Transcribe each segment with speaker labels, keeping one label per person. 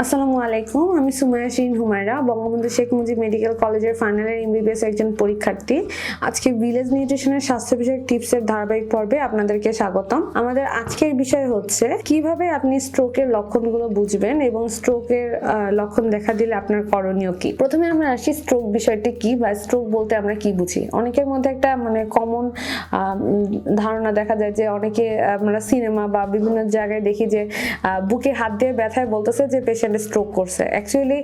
Speaker 1: আসসালামু আলাইকুম, আমি সুমায়া শিরিন হুমায়রা, বঙ্গবন্ধু শেখ মুজিব মেডিকেল কলেজের ফাইনালের এমবিবিএস একজন পরীক্ষার্থী। আজকে ভিলেজ নিউট্রিশনের স্বাস্থ্য বিষয়ক টিপসের ধারাবাহিক পর্বে আপনাদেরকে স্বাগতম। আমাদের আজকের বিষয় হচ্ছে, কীভাবে আপনি স্ট্রোকের লক্ষণগুলো বুঝবেন এবং স্ট্রোকের লক্ষণ দেখা দিলে আপনার করণীয় কি? প্রথমে আমরা আসি স্ট্রোক বিষয়টি কি বা স্ট্রোক বলতে আমরা কি বুঝি? অনেকের মধ্যে একটা মানে কমন ধারণা দেখা যায় যে অনেকে আমরা সিনেমা বা বিভিন্ন জায়গায় দেখি যে বুকে হাত দিয়ে ব্যথায় বলতেছে যে পেশেন্ট স্ট্রোক করছে। অ্যাকচুয়ালি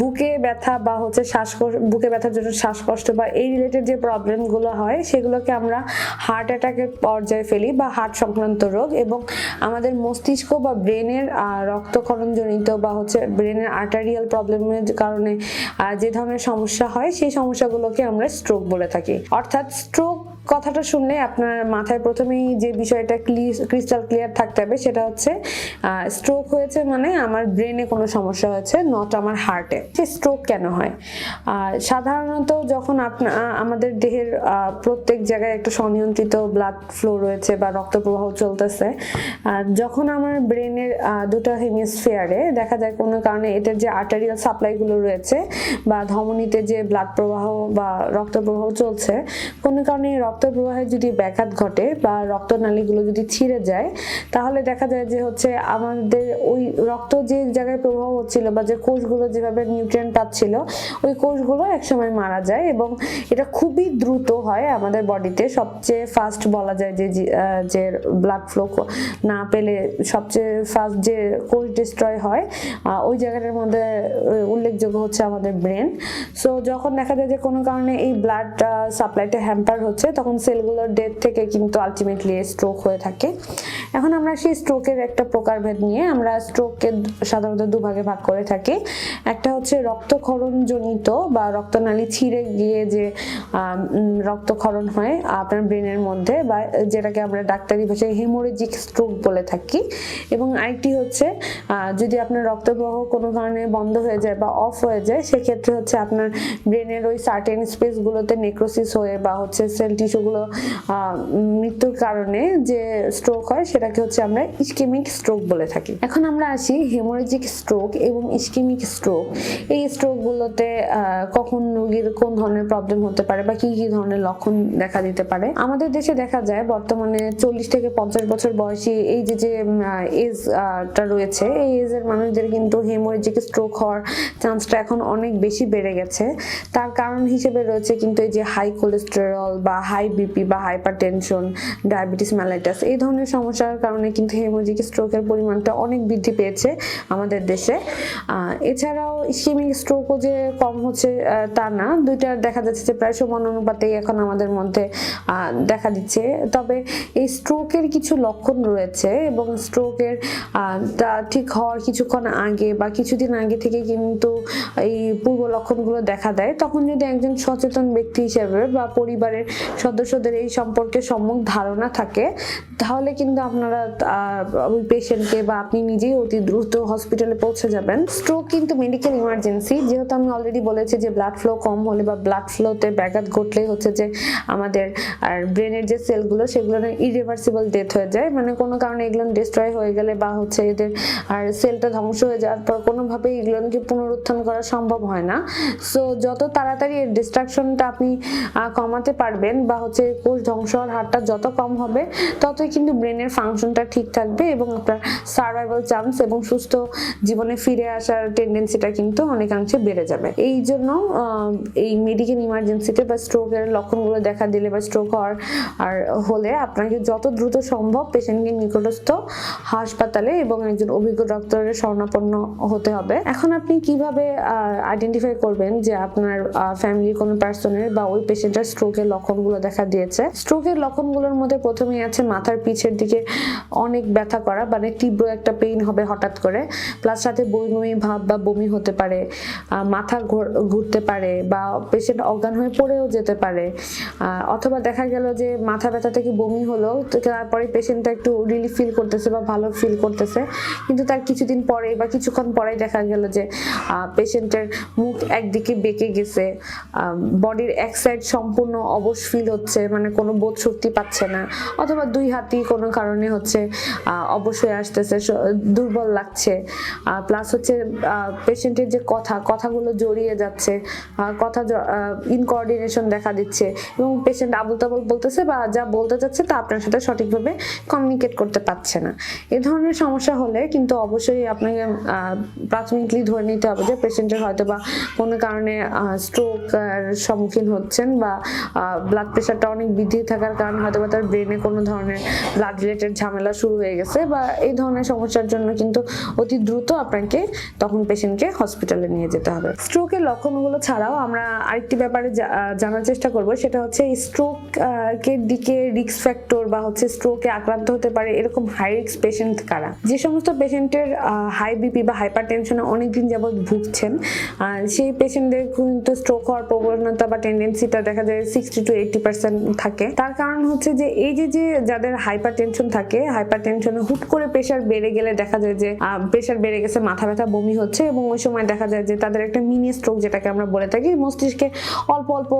Speaker 1: বুকে ব্যথা বা হচ্ছে শ্বাসকষ্ট বুকে ব্যথার জন্য শ্বাসকষ্ট বা এই রিলেটেড যে প্রবলেমগুলো হয়, সেগুলোকে আমরা হার্ট অ্যাটাকের পর্যায়ে ফেলি বা হার্ট সংক্রান্ত রোগ এবং আমাদের মস্তিষ্ক বা ব্রেনের রক্তক্ষরণজনিত বা হচ্ছে ব্রেনের আর্টারিয়াল প্রবলেমের কারণে যে ধরনের সমস্যা হয়, সেই সমস্যাগুলোকে আমরা স্ট্রোক বলে থাকি। অর্থাৎ স্ট্রোক কথাটা শুনলে আপনার মাথায় প্রথমেই যে বিষয়টা ক্রিস্টাল ক্লিয়ার থাকতে হবে সেটা হচ্ছে স্ট্রোক হয়েছে মানে আমার ব্রেনে কোনো সমস্যা হয়েছে নট আমার হার্টে সে স্ট্রোক কেন হয়? সাধারণত যখন আপনার আমাদের দেহের প্রত্যেক জায়গায় একটা স্বনিয়ন্ত্রিত ব্লাড ফ্লো রয়েছে বা রক্ত প্রবাহ চলতেছে যখন আমার ব্রেনের দুটো হেমিস্ফিয়ারে দেখা যায় কোনো কারণে এটার যে আর্টারিয়াল সাপ্লাইগুলো রয়েছে বা ধমনীতে যে ব্লাড প্রবাহ বা রক্ত প্রবাহ চলছে, কোনো কারণে রক্ত প্রবাহে যদি ব্যাঘাত ঘটে বা রক্তনালীগুলো যদি ছিঁড়ে যায়, তাহলে দেখা যায় যে হচ্ছে আমাদের ওই রক্ত যে জায়গায় প্রবাহ হচ্ছিল বা যে কোষগুলো যেভাবে নিউট্রিয়েন্ট পাচ্ছিল, ওই কোষগুলো একসময় মারা যায় এবং এটা খুবই দ্রুত হয় আমাদের বডিতে। সবচেয়ে ফাস্ট বলা যায় যে, যে- ব্লাড ফ্লো না পেলে সবচেয়ে ফাস্ট যে কোষ ডিস্ট্রয় হয় ওই জায়গাটার মধ্যে উল্লেখযোগ্য হচ্ছে আমাদের ব্রেন সো যখন দেখা যায় যে কোনো কারণে এই ব্লাড সাপ্লাইটা হ্যাম্পার হচ্ছে তখন সেলগুলোর ডেথ থেকে কিন্তু আলটিমেটলি স্ট্রোক হয়ে থাকে। এখন আমরা সেই স্ট্রোকের একটা প্রকারভেদ নিয়ে আমরা স্ট্রোককে সাধারণত দুভাগে ভাগ করে থাকি। একটা হচ্ছে রক্তক্ষরণজনিত বা রক্তনালী ছিঁড়ে গিয়ে যে রক্তক্ষরণ হয় আপনার ব্রেনের মধ্যে বা যেটাকে আমরা ডাক্তারি ভাষায় হেমোরেজিক স্ট্রোক বলে থাকি। এবং আরেকটি হচ্ছে যদি আপনার রক্তপ্রবাহ কোনো কারণে বন্ধ হয়ে যায় বা অফ হয়ে যায়, সেক্ষেত্রে হচ্ছে আপনার ব্রেনের ওই সার্টেন স্পেসগুলোতে নেক্রোসিস হয়ে বা হচ্ছে সেল টিস্যুগুলো মৃত্যুর কারণে যে স্ট্রোক হয়, সেটাকে হচ্ছে আমরা ইস্কেমিক স্ট্রোক বলে থাকি। এখন আমরা আসি হেমোরেজিক স্ট্রোক এবং ইস্কেমিক স্ট্রোক এই স্ট্রোকগুলোতে কখন রোগীর কোন ধরনের প্রবলেম হতে পারে বা কি কি ধরনের লক্ষণ দেখা দিতে পারে? আমাদের দেশে দেখা যায় বর্তমানে চল্লিশ থেকে পঞ্চাশ বছর বয়সী এই যে যে এজটা রয়েছে, এই এজের মানুষদের কিন্তু হেমোরেজিক স্ট্রোক হওয়ার চান্সটা এখন অনেক বেশি বেড়ে গেছে। তার কারণ হিসেবে রয়েছে কিন্তু এই যে হাই কোলেস্টেরল বা হাই বিপি বা হাইপার টেনশন ডায়াবেটিস ম্যালাইটাস এই ধরনের সমস্যার কারণে কিন্তু হেমোরেজিক স্ট্রোকের পরিমাণটা অনেক বৃদ্ধি পেয়েছে আমাদের দেশে। এছাড়াও ইস্কেমিক স্ট্রোকও যে কম হচ্ছে তা না, দুইটা দেখা যাচ্ছে যে প্রায় সমান অনুপাতেই এখন আমাদের মধ্যে দেখা দিচ্ছে। তবে এই স্ট্রোকের কিছু লক্ষণ রয়েছে এবং স্ট্রোকের তা ঠিক হওয়ার কিছুক্ষণ আগে বা কিছুদিন আগে থেকে কিন্তু এই পূর্ব লক্ষণগুলো দেখা দেয়। তখন যদি একজন সচেতন ব্যক্তি হিসেবে বা পরিবারের সদস্যদের এই সম্পর্কে সম্যক ধারণা থাকে, তাহলে কিন্তু আপনারা ওই পেশেন্টকে বা আপনি নিজেই অতি দ্রুত হসপিটালে পৌঁছে যাবেন। স্ট্রোক কিন্তু মেডিকেল ইমার্জেন্সি যেহেতু আমি অলরেডি বলেছি যে ব্লাড ফ্লো কম হলে বা ব্লাড ফ্লোতে ব্যাঘাত ঘটলেই হচ্ছে যে আমাদের, আর ব্রেনের যে সেলগুলো সেগুলো ইরিভার্সিবল ডেথ হয়ে যায়। মানে কোনো কারণে এগুলো ডিস্ট্রয় হয়ে গেলে বা হচ্ছে এদের, আর সেলটা ধ্বংস হয়ে যাওয়ার পর কোনোভাবেই এগুলোকে পুনরুত্থান করা সম্ভব হয় না। সো যত তাড়াতাড়ি এর ডিস্ট্রাকশনটা আপনি কমাতে পারবেন বা হচ্ছে কোষ ধ্বংস হওয়ার হারটা যত কম হবে, ততই কিন্তু ব্রেনের ফাংশনটা ঠিক থাকবে এবং আপনার সার্ভাইভাল চান্স এবং সুস্থ জীবনে ফিরে আসার টেন্ডেন্সিটা কিন্তু অনেকাংশে বেড়ে যাবে। এই জন্য এই মেডিকেল ইমার্জেন্সিতে বা স্ট্রোকের লক্ষণগুলো দেখা দিলে বা স্ট্রোক হওয়ার, আর হলে আপনাকে যত দ্রুত সম্ভব পেশেন্টকে নিকটস্থ হাসপাতালে এবং একজন অভিজ্ঞ ডক্টরের শরণাপন্ন হতে হবে। এখন আপনি কীভাবে আইডেন্টিফাই করবেন যে আপনার ফ্যামিলির কোনো পার্সনের বা ওই পেশেন্টের স্ট্রোকের লক্ষণগুলো দেখা দিয়েছে। স্ট্রোকের লক্ষণগুলোর মধ্যে প্রথমেই আছে মাথার পিছের দিকে অনেক ব্যথা করা মানে তীব্র একটা পেইন হবে হঠাৎ করে। প্লাস সাথে বমি ভাব বা বমি হতে পারে মাথা ঘুরতে পারে বা পেশেন্ট অজ্ঞান হয়ে পড়েও যেতে পারে। অথবা দেখা গেল যে মাথা ব্যথা থেকে বমি হলো তারপরে পেশেন্টটা একটু রিলিফ ফিল করতেছে বা ভালো ফিল করতেছে। কিন্তু তার কিছুদিন পরে বা কিছুক্ষণ পরেই দেখা গেল যে পেশেন্টের মুখ একদিকে বেঁকে গেছে বডির এক সাইড সম্পূর্ণ অবশ ফিল হচ্ছে মানে কোনো বোধ শক্তি পাচ্ছে না। অথবা দুই হাতই কোনো কারণে হচ্ছে অবশ্যই আসতেছে দুর্বল লাগছে। প্লাস হচ্ছে পেশেন্টের যে কথা, কথাগুলো জড়িয়ে যাচ্ছে কথা ইনকোঅর্ডিনেশন দেখা দিচ্ছে এবং পেশেন্ট আবুল তাবুল বলতেছে বা যা বলতে চাচ্ছে তা আপনার সাথে সঠিকভাবে কমিউনিকেট করতে পারছে না। এ ধরনের সমস্যা হলে কিন্তু অবশ্যই আপনাকে প্রাথমিকলি ধরে নিতে হবে যে পেশেন্টের হয়তো বা কোনো কারণে স্ট্রোক সম্মুখীন হচ্ছেন বা ব্লাড প্রেশারটা অনেক বৃদ্ধি থাকার কারণে হয়তো বা তার ব্রেনে কোনো ধরনের ব্লাড রিলেটেড ঝামেলা শুরু হয়ে গেছে বা এই ধরনের সমস্যার জন্য কিন্তু অতি দ্রুত আপনাকে তখন পেশেন্টকে হসপিটালে নিয়ে যেতে হবে। স্ট্রোকের লক্ষণগুলো ছাড়াও আমরা আরেকটি ব্যাপারে জানার চেষ্টা করব, সেটা হচ্ছে স্ট্রোক এর দিকে রিক্স ফ্যাক্টর বা হচ্ছে স্ট্রোকে আক্রান্ত হতে পারে এরকম হাই রিস্ক পেশেন্ট কারা? যে সমস্ত পেশেন্টের হাই বিপি বা হাইপার টেনশনে অনেকদিন যাবৎ ভুগছেন সেই পেশেন্টদের কিন্তু স্ট্রোক হওয়ার প্রবণতা বা টেন্ডেন্সিটা দেখা যায় সিক্সটি টু এইটি পার্সেন্ট থাকে। তার কারণ হচ্ছে যে এই যে যে যাদের হাইপার টেনশন থাকে হাইপার টেনশনে হুট করে প্রেশার বেড়ে গেলে দেখা যায় যে প্রেশার বেড়ে গেছে, মাথা ব্যথা, বমি হচ্ছে এবং ওই সময় দেখা যায় যে তাদের একটা মিনি স্ট্রোক যেটাকে আমরা বলে থাকি, মস্তিষ্কে অল্প অল্প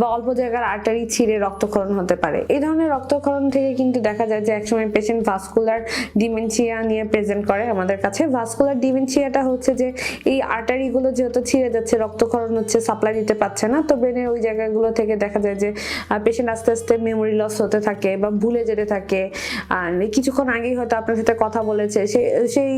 Speaker 1: বা অল্প জায়গার আর্টারি ছিঁড়ে রক্তক্ষরণ হতে পারে। এই ধরনের রক্তক্ষরণ থেকে কিন্তু দেখা যায় যে একসময় পেশেন্ট ভাস্কুলার ডিমেনশিয়া নিয়ে প্রেজেন্ট করে আমাদের কাছে। ভাস্কুলার ডিমেনশিয়াটা হচ্ছে যে এই আর্টারিগুলো যেহেতু ছিঁড়ে যাচ্ছে, রক্তক্ষরণ হচ্ছে সাপ্লাই দিতে পারছে না, তো ব্রেনের ওই জায়গাগুলো থেকে দেখা যায় যে পেশেন্ট আস্তে আস্তে মেমোরি লস হতে থাকে বা ভুলে যেতে থাকে। আর কিছুক্ষণ আগেই হয়তো আপনার সাথে কথা বলেছে, সে, সেই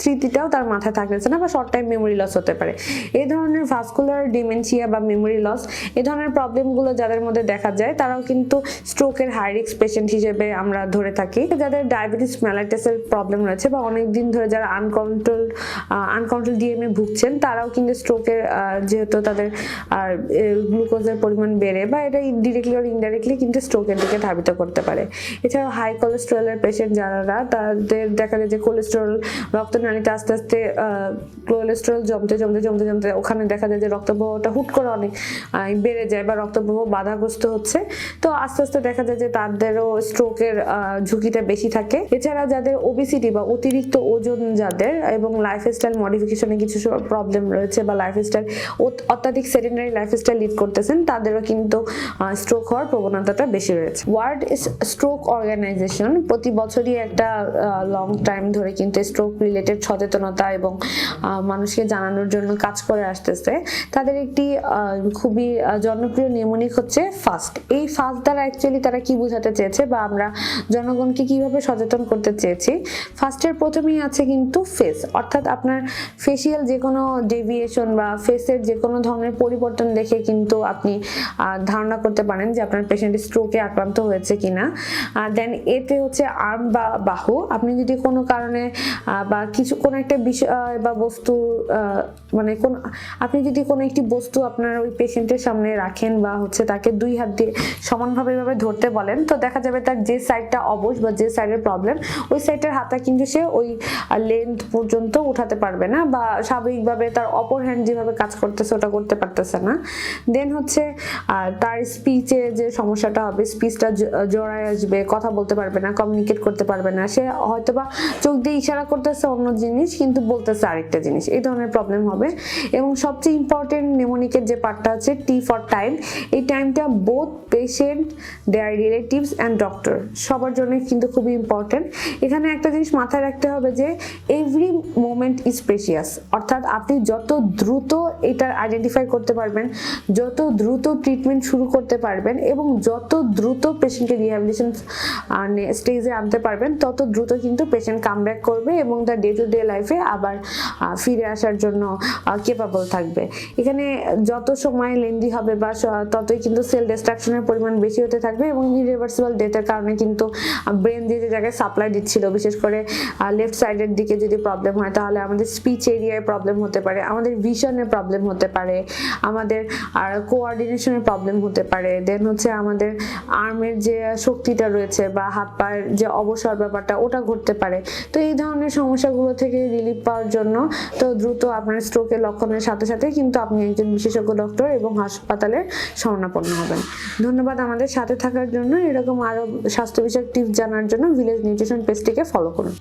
Speaker 1: স্মৃতিটাও তার মাথায় থাকতেছে না বা শর্ট টাইম মেমোরি লস হতে পারে। এই ধরনের ভাস্কুলার ডিমেনশিয়া বা মেমোরি লস এই ধরনের প্রবলেমগুলো যাদের মধ্যে দেখা যায়, তারাও কিন্তু স্ট্রোকের হাই রিস্ক পেশেন্ট হিসেবে আমরা ধরে থাকি। যাদের ডায়াবেটিস ম্যালাইটাসের প্রবলেম রয়েছে বা অনেক দিন ধরে যারা আনকন্ট্রোল আনকন্ট্রোল ডিএমএ ভুগছেন, তারাও কিন্তু স্ট্রোকের যেহেতু তাদের, আর গ্লুকোজের পরিমাণ বেড়ে বা এটা ডিরেক্টলি আর ইনডাইরেক্টলি কিন্তু স্ট্রোকের দিকে ধাবিত করতে পারে। এছাড়াও হাই কোলেস্টেরলের পেশেন্ট যারা, তাদের দেখা যায় যে কোলেস্টেরল রক্তনালীতে আস্তে আস্তে কোলেস্টেরল জমতে জমতে জমতে জমতে ওখানে দেখা যায় যে রক্তপ্রবাহটা হুট করে অনেক বেড়ে যায় বা রক্তপ্রবাহ বাধাগ্রস্ত হচ্ছে। তো আস্তে আস্তে দেখা যায় যে তাদেরও স্ট্রোকের ঝুঁকিটা বেশি থাকে। এছাড়া যাদের ওবিসিটি বা অতিরিক্ত ওজন যাদের এবং লাইফস্টাইল মডিফিকেশনে কিছু প্রবলেম রয়েছে বা লাইফস্টাইল অত্যাধিক সেডেন্টারি লাইফস্টাইল লিড করতেছেন, তাদেরও কিন্তু স্ট্রোক হওয়ার প্রবণতাটা বেশি রয়েছে। ওয়ার্ল্ড স্ট্রোক অর্গানাইজেশন প্রতি বছরই একটা লং টাইম ধরে কিন্তু স্ট্রোক রিলেটেড সচেতনতা এবং মানুষকে জানানোর জন্য কাজ করে আসতেছে। তাদের একটি খুবই জনপ্রিয় নেমনিক হচ্ছে ফাস্ট এই ফাস্ট দ্বারা অ্যাকচুয়ালি তারা কি বোঝাতে চেয়েছে বা আমরা জনগণকে কীভাবে সচেতন করতে চেয়েছি ফার্স্টের প্রথমেই আছে কিন্তু ফেস অর্থাৎ আপনার ফেসিয়াল যে কোনো ডেভিয়েশন বা ফেসের যে কোনো ধরনের পরিবর্তন দেখে কিন্তু আপনি ধারণা করতে পারেন যে আপনার পেশেন্ট স্ট্রোকে আক্রান্ত হয়েছে কিনা। দেন এতে হচ্ছে আর্ম বা বাহু। আপনি যদি কোনো কারণে বা কিছু, কোনো একটা বিষয় বা বস্তু মানে কোন, আপনি যদি কোনো একটি বস্তু আপনার ওই পেশেন্টের সামনে রাখেন বা হচ্ছে তাকে দুই হাত দিয়ে সমানভাবে এভাবে ধরতে বলেন, তো দেখা যাবে তার যে সাইডটা অবশ বা যে সাইডের প্রবলেম ওই সাইডের হাতটা কিন্তু সে ওই লেন্থ পর্যন্ত উঠাতে পারবে না বা স্বাভাবিকভাবে তার অপর হ্যান্ড যেভাবে কাজ করতেছে, ওটা করতে পারতেছে না। দেন হচ্ছে তার স্পিচে যে সমস্যাটা হবে স্পিচটা জোড়ায় আসবে, কথা বলতে পারবে না কমিউনিকেট করতে পারবে না, সে হয়তো বা চোখ দিয়ে ইশারা করতেছে অন্য জিনিস, কিন্তু বলতেছে আরেকটা জিনিস, এই ধরনের প্রবলেম হবে। এবং সবচেয়ে ইম্পর্টেন্ট নেমোনিকের যে পার্টটা আছে টি ফর টাইম এই টাইমটা both patient their relatives and doctor সবার জন্য কিন্তু খুবই ইম্পর্টেন্ট এখানে একটা জিনিস মাথায় রাখতে হবে যে এভরি মোমেন্ট ইজ প্রেশিয়াস অর্থাৎ আপনি যত দ্রুত এটার আইডেন্টিফাই করতে পারবেন, যত দ্রুত ট্রিটমেন্ট শুরু করতে পারবেন এবং যত দ্রুত পেশেন্টকে রিহ্যাবিলিটেশন স্টেজে আনতে পারবেন, তত দ্রুত কিন্তু পেশেন্ট কামব্যাক করবে এবং তার ডে টু ডে লাইফে আবার ফিরে আসার জন্য কেপাবল থাকবে। এখানে যত সময় লেন্দি হবে বা ততই কিন্তু সেল ডিস্ট্রাকশনের পরিমাণ বেশি হতে থাকবে এবং ইরিভার্সিবল ডেথের কারণে কিন্তু ব্রেন দিয়ে যে জায়গায় সাপ্লাই দিচ্ছিল, বিশেষ করে লেফট সাইডের দিকে যদি প্রবলেম হয়, তাহলে আমাদের স্পিচ এরিয়ায় প্রবলেম হতে পারে, আমাদের ভিশনের প্রবলেম হতে পারে, আমাদের, আর কোঅর্ডিনেশনের প্রবলেম হতে পারে দেন হচ্ছে আমাদের আর্মের যে শক্তিটা রয়েছে বা হাত পায়ের যে অবসর ব্যাপারটা, ওটা ঘটতে পারে। তো এই ধরনের সমস্যাগুলো থেকে রিলিফ পাওয়ার জন্য তো দ্রুত আপনার স্ট্রোকের লক্ষণের সাথে সাথে কিন্তু আপনি একজন বিশেষজ্ঞ ডক্টর এবং হাসপাতালের শরণাপন্ন হবেন। ধন্যবাদ আমাদের সাথে থাকার জন্য। এরকম আরও স্বাস্থ্য বিষয়ক টিপস জানার জন্য ভিলেজ নিউট্রিশন পেজটিকে ফলো করুন।